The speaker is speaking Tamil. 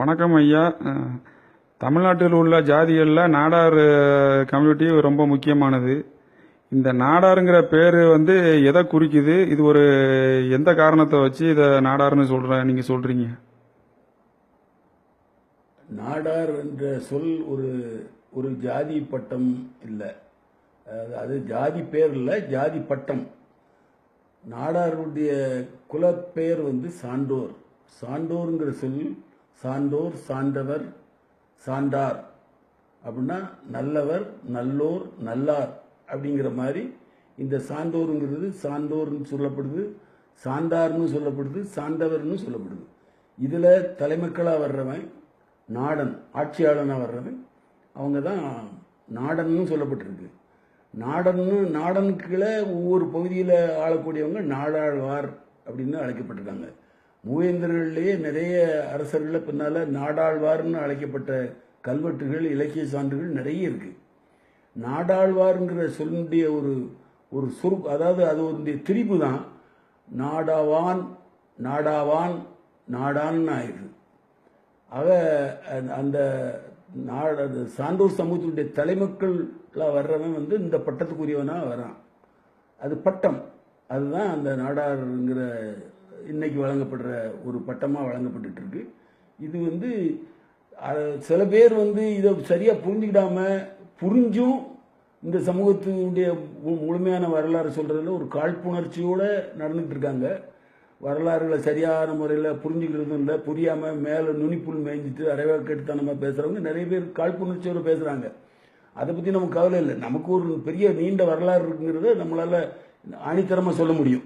வணக்கம் ஐயா. தமிழ்நாட்டில் உள்ள ஜாதிகளில் நாடார் கம்யூனிட்டி ரொம்ப முக்கியமானது. இந்த நாடாருங்கிற பேர் வந்து எதை குறிக்குது? இது ஒரு எந்த காரணத்தை வச்சு இதை நாடாருன்னு சொல்கிறேன் நீங்கள் சொல்கிறீங்க நாடார் என்ற சொல் ஒரு ஒரு ஜாதி பட்டம் இல்லை. அதாவது அது ஜாதி பேர் இல்லை ஜாதி பட்டம். நாடாருடைய குலப்பெயர் வந்து சான்றோர். சான்றோருங்கிற சொல் சான்றோர் சான்றவர் சான்றார். அப்படின்னா நல்லவர் நல்லோர் நல்லார் அப்படிங்கிற மாதிரி இந்த சான்றோருங்கிறது சான்றோர்னு சொல்லப்படுது சான்றார்னு சொல்லப்படுது சான்றவர்னு சொல்லப்படுது. இதில் தலைமக்களாக வர்றவன் நாடன் ஆட்சியாளனாக வர்றவன் அவங்க தான் நாடன்னு சொல்லப்பட்டிருக்கு. நாடன்னு நாடனுக்குள்ள ஒவ்வொரு பகுதியில் ஆளக்கூடியவங்க நாடாழ்வார் அப்படின்னு அழைக்கப்பட்டிருக்காங்க. மூவேந்தர்கள்லேயே நிறைய அரசர்களை பின்னால் நாடாழ்வார்னு அழைக்கப்பட்ட கல்வெட்டுகள் இலக்கிய சான்றுகள் நிறைய இருக்குது நாடாழ்வாருங்கிற சொல்லுடைய ஒரு ஒரு சுரு அதாவது அது ஒரு திரிப்பு தான். நாடாவான் நாடாவான் நாடான்னு ஆயிடுது. ஆக அந்த- நாட நாடு சான்றோர் சமூகத்தினுடைய தலைமக்கள்லாம் வர்றவன் வந்து இந்த பட்டத்துக்குரியவனாக வரான். அது பட்டம். அதுதான் அந்த நாடாருங்கிற இன்னைக்கு வழங்கப்படுற ஒரு பட்டமாக வழங்கப்பட்டுட்டு இருக்கு இது வந்து சில பேர் வந்து இதை சரியாக புரிஞ்சுக்கிடாம புரிஞ்சும் இந்த சமூகத்தினுடைய மு- முழுமையான வரலாறு சொல்கிறதுல ஒரு காழ்ப்புணர்ச்சியோடு நடந்துகிட்டு இருக்காங்க வரலாறுகளை சரியான முறையில் புரிஞ்சுக்கிறதும் இல்லை புரியாமல் மேலே நுனிப்புல் மேய்ஞ்சிட்டு அரைவாக்கெடுத்தனமாக பேசுகிறவங்க நிறைய பேர் காழ்ப்புணர்ச்சியோடு பேசுகிறாங்க அதை பற்றி நமக்கு கவலை இல்லை. நமக்கு ஒரு பெரிய நீண்ட வரலாறு இருக்குங்கிறத நம்மளால் ஆணித்தரமாக சொல்ல முடியும்.